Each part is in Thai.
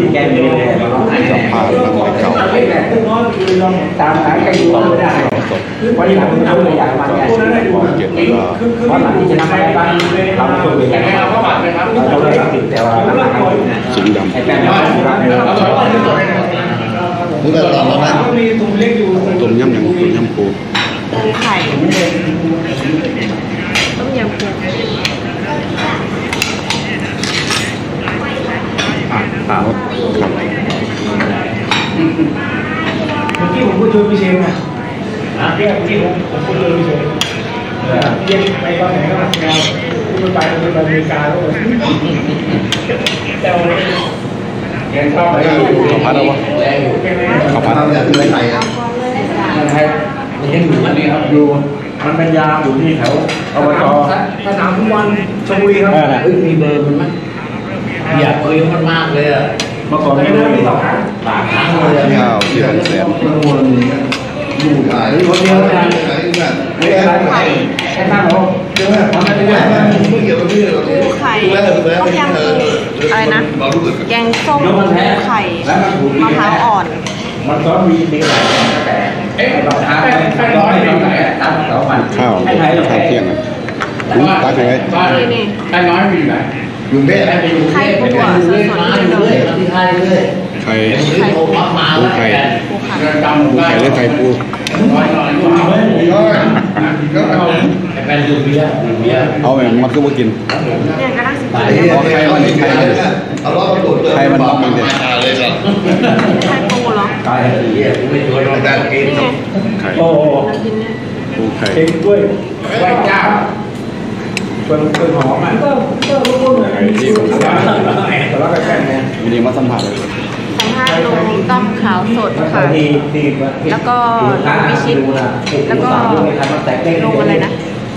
มีแก้มีเลยเราต้องหายสัมภาษณ์นักมวยเก่าตามหาใครอยู่ไม่ได้วันนี้ผมทำตัวอย่างมาไงของเกียรติแล้วก็เพราหลังที่จะทำอะไรบ้างเราตัวใหญ่เราต้องได้ติดแต่ว่าหลังๆสิงห์ดำไอ้แป้งเราไม่ได้เรามึงก็ตอบแล้วนะต้มยำย่างต้มยำปูปูไข่ต้มยำปู อะครับครับเมื่อกี้ผมพูดชวนพี่เชงนะเมื่อกี้ผมผมพูดชวนพี่เชงเรียนไปตอนไหนก็มาแนวพูดไปพูดไปอเมริกาแล้วแต่ว่ายังชอบไปอยู่ข้าวผัดเอาวะข้าวผัดทำอย่างอื่นใส่เอาอะก้อนเลยจ้ะมันใช้มันยังอยู่มันนี่ครับอยู่มันเป็นยาอยู่ที่แถวอบตสนามฟุตบอลชลบุรีครับเออน่ะมีเบอร์มันไหม อยากคุยกับมันมากเลยอะเมื่อก่อนไม่ไม่ได้ได้ไม่มีสสอองงครั้งปากค้างเลยข้าวที่บางแสนอยู่ได้คนเดียวนะไหนเนี่ยไม่ได้ไข่แค่นั้นหรอเจอไหมทำไมไม่ได้ไม่เกี่ยวกับพี่หรอกปูไข่ต้มยำปูอะไรนะเรารู้สึกแกงส้มปูไข่มะพร้าวอ่อน มันก็มีดีหลายแต่เอ๊ะเราหาไปไปร้อยไปไหนตั้งสองวันข้าวให้ไทยเราข้าวเที่ยงนะถุงตักเอาไว้นี่นี่ไอ้น้อยมีไหน อยู่เบ้ไอ้ไปอยู่ไข่ปูเรื่อะสอยดมาๆเรื่อยที่ไทยเรื่อยไข่ไข่โทรมามาแล้วแกปูไข่จำปูได้ไข่หรือไข่ปูน้อยหน่อยก็เอาก็ก็เอาไอ้แฟนดื่มเบียร์ดื่มเบียร์เอาแบบมันก็บ่กินเนี่ยกำลังสิบไอ้เหี้ยใครมันใครเนี่ยเอาล้อมาตรวจเลยบอกมาเลยครับไข่ปูเหรอตายเบียร์กูไม่ชวนเราแต่นี่ไงไข่โอ้เรากินเนี่ยปูไข่เก่งด้วยไหว้เจ้า ชวนชวนหอมอะก็ก็รู้ๆหน่อยไข่ที่บางแสนแต่ละก็แค่นี้วันนี้มาสัมผัสเลยสัมภาษณ์ลุงต้อมขาวสดค่ะ แล้วก็ลุงพิชิต แล้วก็ลุงอะไรนะ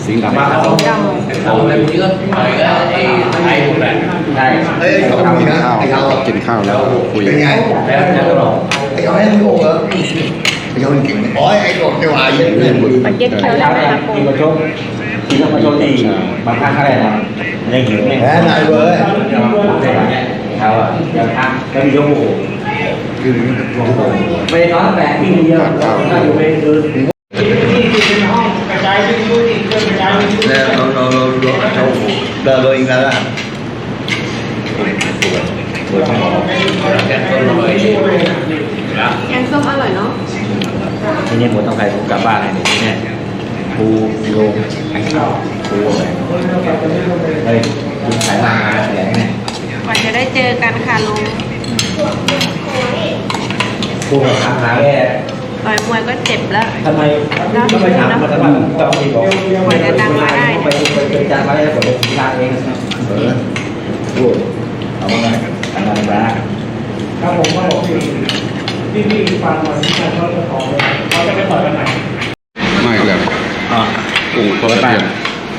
สิงห์ดำมาสีดเอาอะไรเยอะไปแล้วไอ้ไทยหมแหละใช่เอ้เขามีนข้าวกินข้าวแล้วคุยเป็นไงแล้วจะหลอกไอ้เขาให้ลูกเหรอไอ้เขาเก่งอ๋อไอ้กบไม่ไหวเรื่องมือำปักเก็ตเคี้ยวเช้าได้ไหมเนี่ย คะปูกินกระชกกินกระชกดีบางครั้งอะไรนะยังหิวเนี่ยแพ้นายเว้ยเช้าอะยังทักแล้วมียกโอ้คือไปนอนแต่วิ่งเดียวถ้าอยู่ไปคือที่ที่เป็นห้องกระจายวิทยุที่เครื่องกระจายวิทยุแล้วเราเราเราเราเดินเราเองแล้วล่ะแกต้นเลยแกงส้มอร่อยเนาะที่นี้หมดต้องใครกลับบ้านเลยเนี่ย ปูโลแข่งข้าวปูอะไรเฮ้ยคุณขายมาแหลงเนี่ยกว่าจะได้เจอกันค่ะลุงปูกับทางหาแกต่อยมวยก็เจ็บแล้วทำไมทำไมถามมาทำไมต้องมีบอกไปไปไปจ้างเขาแล้วผมเป็นร้านเองเออพูดเอามาหน่อยทำอะไรบ้างครับผมก็บอกที่ที่พี่ฟังมาที่เขาจะขอเลยเขาจะไปต่อยกันไหน ไม่แล้ว อ่า กุ้งทอดเที่ยง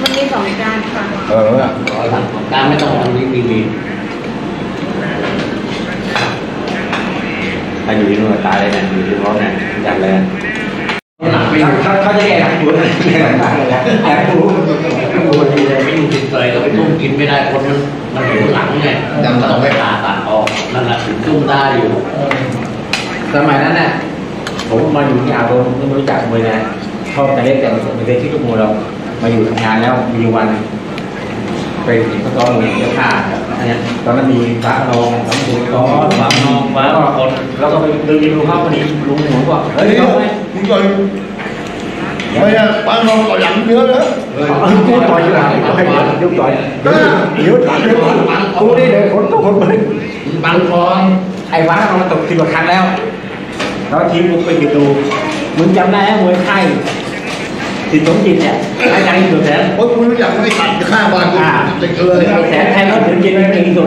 มันมีสองจานค่ะ เออ การไม่ต้องทำนี้มีมี ถ้าอยู่ที่นู่นตายเลยเนี่ยอยู่ที่เขาเนี่ยจัดเลยหนักไม่อยู่เขาเขาจะแก้หลังอยู่เลยหลังบ้านเลยนะแต่ปูปูดีเลยไม่อยู่ติดเลยก็ไปตุ้มกินไม่ได้คนมันมันอยู่หลังไงต้องไปผ่าตัดออกนั่นแหละถึงตุ้มได้อยู่ สมัยนั้นน่ะผมมาอยู่ที่อาวผมไม่รู้จักมวยนะชอบแต่เล็กแต่ไม่เคยคิดทุกมวยเรามาอยู่ทำงานแล้วมีวันไปเห็นเขาซ้อมมวยเสื้อผ้า ตอนนั้นมีพระรองสมบูรณ์ซ้อมบางน้องบางคนแล้วก็ไปดูดูเข้าพอดีลุงหนูก็เฮ้เฮ้ยยเขาไหมมึงต่อยไม่ใช่ป้าน้องต่อยหลังเยอะเลยกูต่อยอยู่หลังต่อยยุบต่อยเดี๋ยวต่อยเดี๋ยวกูนี่เลยคนตกคนไปบางคนไอ้ว้าเราตกสิบกว่าครั้งแล้วแล้วทีมกูไปดูมึงจำได้ไหมมวยไทย สิสมจิตเนี่ยอาจารย์สุดแสนโอ้ยกูรู้จักไม่ตัดข้างบ้านกูเด็กเลยแสนไทยเราถึงจิตมันเก่งที่สุด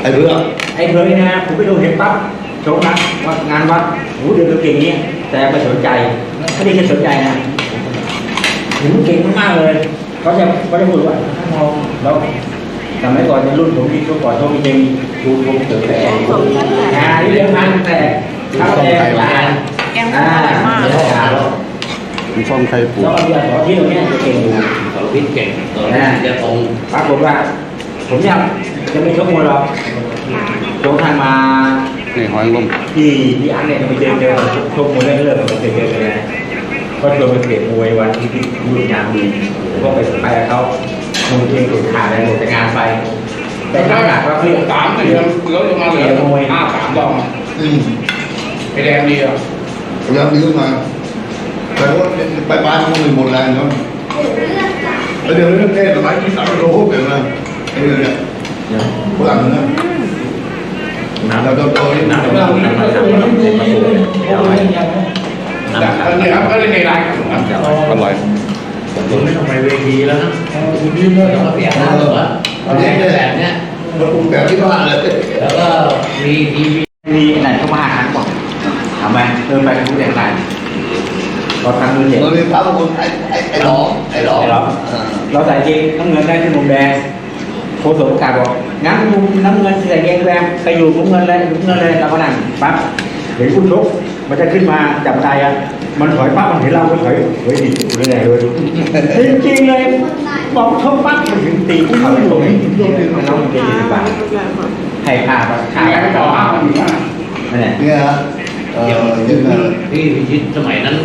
ไอ้เรื่องไอ้เคยนะผมไปดูเห็นปั๊บโชว์นะว่างานวัดโหเดือดเก่งนี้แต่ไม่สนใจไม่ได้แค่สนใจนะถึงเก่งมากๆเลยเขาจะเขาจะพูดว่าถ้ามองแล้วสมัยก่อนในรุ่นผมมีตัวก่อนเขามีเจมีดูวงเสือแต่แกงส้มแซ่บงานที่เรียนพันแต่ข้าวแดงจานๆแกงส้มอร่อยมากแล้ว ก็แล้วมีช่องไข่ปูก็เรียนสอนที่ตรงนี้จะเก่งอยู่เขาพิษเก่งตัวนี้จะตรงปรากฏว่า ผมเนี่ยไปจะไม่ชกมวยหรอกจงทางมานี่หอยลมที่ที่อันเนี่ยจะไปเจอเจอชกมวยเรื่อยๆมันจะเจอเจอกันก็ชวนไปเปลี่ยนมวยวันที่ที่ยุ่งยากดีผมก็ไปไปกับเขามวยเองถูกขาดเลยหมดแต่งานไป แต่ขนาดว่าเขาสามเหลือเปลือกลงมาเหลือห้าสามดองอืมไอแดงดีอะพยายามยื้อมา แต่ว่าไปปลายมันหมดแรงเนาะแล้วเดี๋ยวเรื่องเทศสมัยที่สามโลเปลี่ยนมาไอ้เนี่ยฝรั่งนะน้ำเราเราโตๆนี่น้ำเราน้ำเราน้ำเราน้ำเราเสร็จมาสูงเอาไว้แต่เนี่ยครับก็เล่นในไลน์ครับอร่อยคุณไม่ต้องไปเวทีแล้วนะแล้วก็เปลี่ยนหน้าตัวเอาแค่แบบเนี้ยเราปรุงแบบที่บ้านเลยแล้วก็มีทีวีมีไหนเข้ามาหาครั้งก่อนทำไมเออไปรู้เรื่องไหน เราทำมือเจ็บเราเรียนพระบางคนไอ้ไอ้ไอ้หลอไอ้หลอไอ้หลอเราใส่เกงน้ำเงินได้ที่มุมแดงโค้ชประกาศบอกงั้นมุมน้ำเงินใส่เกงแดงไปอยู่มุมเงินเลยมุมเงินเลยเราก็นั่งปั๊บเห็นผู้ชกมันจะขึ้นมาจับใจอะมันถอยปั๊บมันเห็นเราก็ถอยเฮ้ยดิกูเลยเลยจริงๆเลยบอกชกปั๊บมันถึงตีเขาตรงนี้มันต้องเกงยี่สิบบาทให้ค่าปั๊บค่าขายไปต่อห้าพันห้านั่นแหละเนี่ยเออยวยืนนะพี่พิชิตสมัยนั้น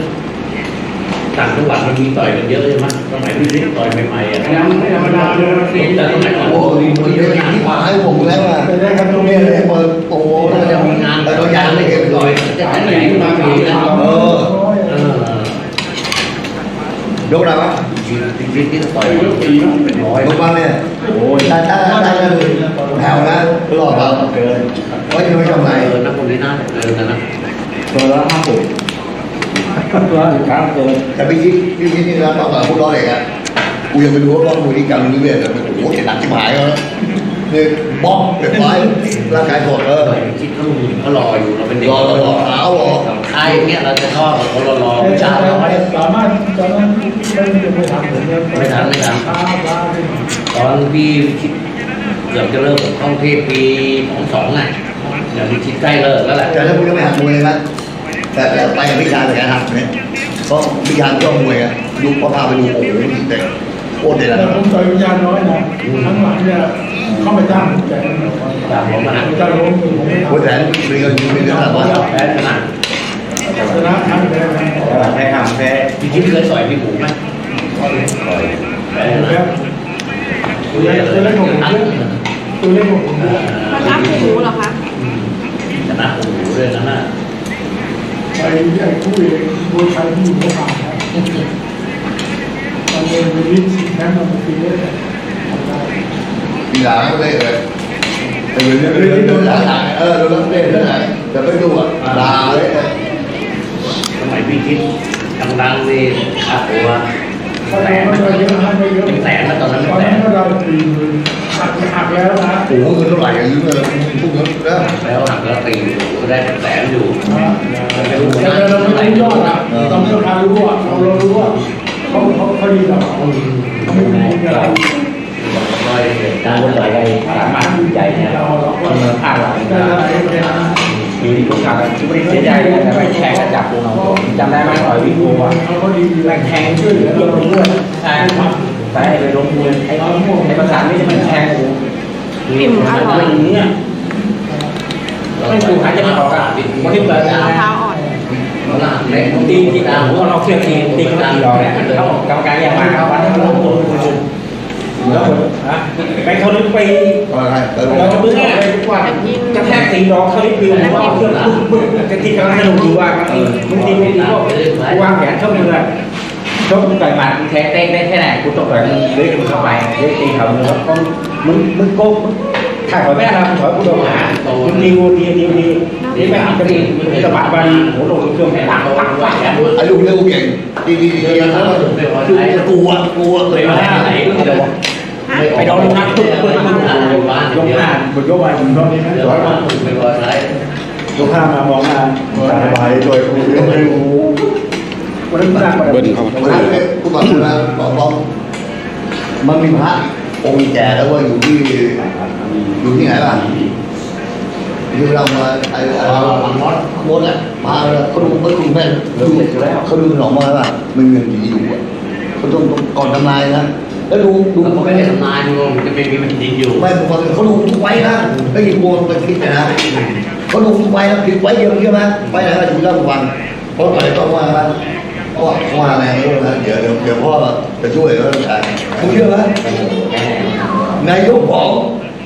ต่างจังหวัดมันมีต่อยกันเยอะใช่ไหมสมัยพี่พิชิตต่อยใหม่ๆอะยังไม่ธรรมดาเลยแต่สมัยก่อนโอ้ยมันเยอะที่มาให้ผมแล้วอะเนี่ยเลยเปิดโอ้โหมันจะมีงานแต่ต่เราอยอยากไม่ไม่เห็เห็นนต่ต่ออยยจะแต่งงานมาปีนะเออเออยกอะไรวะพิชิตที่ต่อยเป็นร้อยยกมาเนี่ยโอ้ยถ้าถ้าถ้าแถวนะก็รอดเราเกินว่าจะไม่ทำไรเออนักคนนี้น่าจะเกินนะนะตัวละห้าสิบ ตัวละครับเกินแต่พี่ยิ่งพี่ยิ่งนี่นะตอนหลังพูดร้อยเองอะกูยังไปดูว่าร้องมือที่กำมือเวียนแต่โอ้โหเจ็บหนักที่หายแล้วนี่บ๊อบเก็บไว้ร่างกายสดเออต่อยพิชิตเขาเขารออยู่เราเป็นเด็กรอรอรอขาวรอใครเนี่ยเราจะชอบกับเขารอรอแต่ช้าสาแล้วมารถสามารถตอนนั้นไม่ไม่ทำผมเนี่ยไม่ทันไม่ทันช้าช้าเลยตอนพี่คิดเกือบจะเลิกท่องเที่ยวปีของสองอะอย่างที่คิดใกล้เลิกแล้วแหละแต่ถ้าคุณจะไม่หักมวยนะ แต่แต่ไปกับพี่ชายแต่แกหักเนี่ยเพราะพี่ชายก็มวยอะดูพอพาไปดูโอ้โหเด็กโคตรเด็ดแต่นะผมต่อยวิญญาณน้อยนะทั้งหลังเนี่ยเข้าไปจ้างผมแต่จากผมนะจะล้มผมไม่โคตรแสนมีเงินมีเงินขนาดว่าแพ้ชนะทำชนะทั้งแพ้ทั้งแต่ว่าแพ้ทำแพ้พี่คิดเคยต่อยพี่หมูไหมต่อยแพ้ชแพ้นะตัวเล็กตัวเล็กของผมเยอะตัวเล็กของผมเยอะมันรับหมูเหรอคะชนะหมูด้วยนะ น่ะไปเรื่อยคู่เองมวยไทยที่อยู่ในป่าครับมันเป็นวิธีแพ้มันเป็นเรื่องปีหลังเลยเลยแต่เรื่องเรื่องโดนหลังเออโดนลักเล่นนั่นแหละแต่ไม่ดูอะด่าเลยสมัยพี่คิดดังๆนี่ค่าตัวเขา แรงมันเยอะให้ไม่เยอะเป็นแสนนะตอนนั้นเป็นแสนั้นนก็ได้ปีหักหักแล้วนะโอ้โหเงินเท่าไหร่อย่นี้เลยพูดเงินแล้วแล้วหักแล้วตีได้เป็นแสนอยู่แต่เราไม่รู้ยอดอะเราไม่รู้รู้อะเราเรารู้ว่าเขาเขาเขาดีกับเราเขาไม่ดีกับเราร้เหตุการรวนต่อยได้สามารถใจเนี่ยเราเมือภาคหลังแต่เราไม่ได้ มีที่ทุกครั้งไม่ได้เสียใจแต่ไปแข่งกระจับเราจำได้ไหมต่อยวิ่งโวอะเขาเขาดีแม่งแทงช่วยเหลือเราด้วยใช่ใช่ไปลงมือไอ้ไอ้ภาษาไม่ใช่มันแทงกูอิ่มอร่อยอย่างนี้ไม่กูหายใจไม่ออกอะวันที่เปิดมะนะพร้าวอ่อนมันละเล็กตีที่ตาหัวเราเชื่อตีตีเขาตีเราเนี่ยเขาบอกกรรมการยังมาวันนี้เราตัวคุณ แล้วฮะไปเขาลึกไปอะไรแต่เราจะมึงเนี่ยว่ากระแทกตีดอกเขาลิปิวหัวเอาเครื่องปุ๊บปุ๊บจะตีกำลังสนุกอยู่ว่ามึงตีไม่ตีก็กูวางแผนเข้ามือชกมึงต่อยหมัดมึงแทงเต้นได้แค่ไหนกูต้องต่อยมึงเลื้อยมึงเข้าไปเลื้อยตีเขามึงแล้วก็มึงมึงโกง ถ้าขอแม่เราขอกูโดนหามึงตีกูตีตีตีนี่แม่งจะตีสะบัดบาลีโหลงเครื่องแม่ตักตักตักอายุเร็วเก่งดีดีดีนะดูกลัวกลัวเลไปยมานะไหนไปโดนนักทุกคนมึงยกห้าบนยกไปมึงโดนนี่นะร้อยมัมานไปรอไหนยกห้ามามองมาสายบายโดยไม่รู้วันนั้นสร้างมาเบิ้ลเข้าวันมานั้บอกนะบอกบอกมันมีพระองค์แก่แล้วว่าอยู่ที่ อยู่ที่ไหนล่ะคือเรามาไอ้เราหลังมดมดอะมาเขาดูเขาดูแม่เขาดูเขาดูหนองมาว่ามันเงินดีอยู่อะเขาต้องก่อนทำลายนะแล้วดูดูแล้วเขาไม่ได้ทำนายดูมันจะไม่มีมันดินอยู่ไม่บางคนเขาดูทุกไว้นะไม่ยิงโกนไปคิดนะเขาดูทุกไว้แล้วผิดไว้เดียวใช่ไหมไว้ไหนก็ถึงเรื่องวันเพราะอะไรต้องว่าว่าเพราะว่าอะไรไม่รู้นะเดี๋ยวเดี๋ยวเดี๋ยวพ่อจะช่วยแล้วกันคุณเชื่อไหมนายกบอก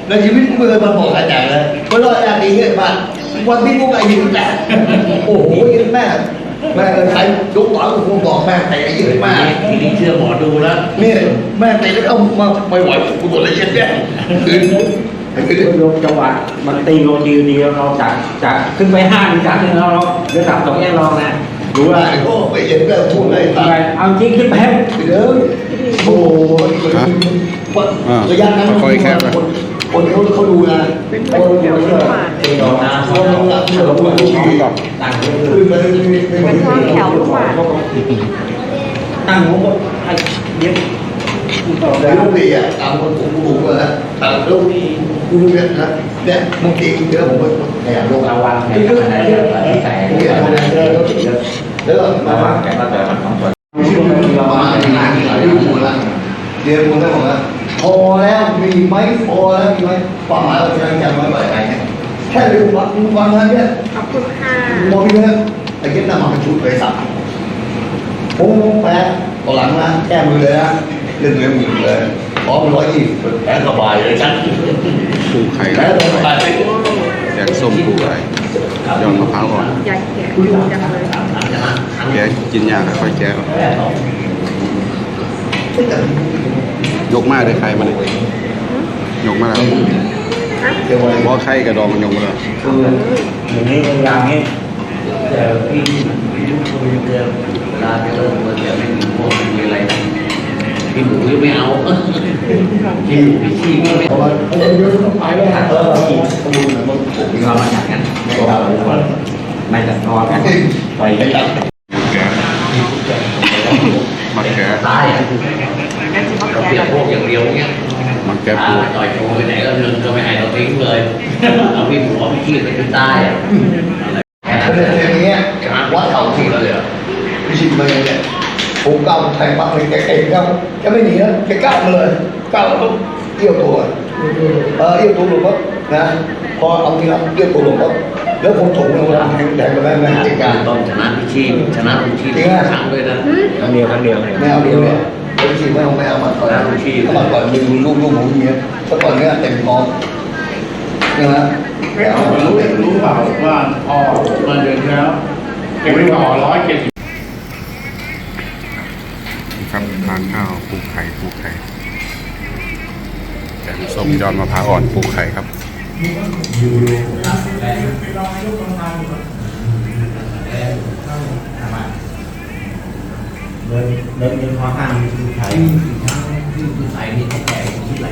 ในชีวิตเมื่อมาบอกอาจารย์เลยก็รอดจากนี้เยอะมากวันที่พวกไอ้ยิงแต่โอ้โหยิงแม่แม่ใครยกต่อยกูบอกแม่แต่เยอะมากทีนี้เชื่อหมอดูแล้วนี่แม่เตะแล้วเอามาไม่ไหวกูตัวละเอียดแน่คือคือโยกจังหวะมันตีโรดีดีเราจากจากขึ้นไปห้าถึงสามถึงเราเราเดือดสับสองแย่รองนะรู้ว่าว่าโอ้ไปเย็นก็ทุ่มเลยตายเอาจริงขึ้นไปให้เด้อโอ้ระยะนั้นคน คนเขาเขาดูนะคนเขาเชื่อตีรองนะคนเขาเชื่อว่าคนที่ตั้งคือมันไม่ไม่เป็นไม่ท้องแถวลูกหมากตั้งหัวบนให้เย็บแต่ลูกดีอะตามคนผมดูนะตามลูกดูเนี่ยนะเนี่ยบางทีเดี๋ยวผมแอบลงระวังแผลอะไรที่แตกผมอยากทำงานแล้วแล้วระมาวังแผลมาแต่มันสองส่วนประมาณงานที่ไหนที่ดูนะเดี๋ยวผมจะบอกว่าพ อแล้วมีไหมพอแล้วมีไหมความหมายเราจะจำไว้บ่อยไงแค่ดูฟังฟังนั้นเนี่ยขอบคุณค่ะมองพี่เนี่ยไอ้เก็บหน้ามาเป็นชุดเลยสับผมแพ้ต่อหลังนะแก้มือเลยนะเล่นเลยมือเลยพร้อมร้อยยี่สิบแผลสบายเลยฉันปูไข่แพ้สบายไปแกงส้มปูไข่ยอดมะพร้าวอ่อนอยากแกะจังเลยแกกินยากค่อยแกะ ยกมาได้ใครมาเลยยกมาแล้วเดี๋ยววันบ่ไข่กระดองมันยกมาแล้วคืออย่างนี้อย่างนี้แต่พี่ยุคคนเดิมเวลาจะเริ่มมันจะไม่มีพวกมีอะไรพี่หมูยังไม่เอาพี่หมูพี่ชีไม่เพราะว่าเยอะต้องไปเลยเออเขาดูนะมันผมเรามาจากกันไม่เราไม่จะนอนกันไปไปจับ แกะมาแกะ ตายอะ งั้นจะมา เรา แกะ เปรียบ กัน พวกอ ย่างเดียวเนี้ยมาแกะอ่าปูต่อยโชว์ไปไหนก็เงินก็ไม่ให้เราทิ้งเลยเอาพี่หมูเอาพี่ชีไปที่ใต้อะแค่นั้นเรื่องเลยอย่างเงี้ยวัดเก่าจริงแล้วเลยพิชิตมาเนี่ยผมก้าวแทงปั๊บเลยแกเก่งครับแกไม่หนีนะแกก้าวมาเลยก้าวแล้วก็เอี้ยวตัวเออเอี้ยวตัวหลบปั๊บนะพอเอาทีละเอี้ยวตัวหลบปั๊บแล้วคนถงลงมาแทงแทงไปได้ไหมเก่งกาการรต้องชนะพี่ชีชนะพี่ชีครั้งด้วยนะครั้งเดียวครั้งเดียวเลยไม่เอาเดียวเนี่ย พิชิตไม่เอาไม่เอามาก่อนถ้ามาก่อนดึงลูกลูกหมูอย่างเงี้ยถ้าก่อนเนี้ยเต็มท้องใช่ไหมไม่เอารู้รู้เปล่าว่าพอมาเดือนแล้วเก็บไว้ต่อร้อยเจ็ดสิบครับทานข้าวปูไข่ปูไข่แกงส้มยอดมะพร้าวอ่อนปูไข่ครับเดินเดินเดินคอข้างคือไทยใส่นี่เขาแก่ที่ไหล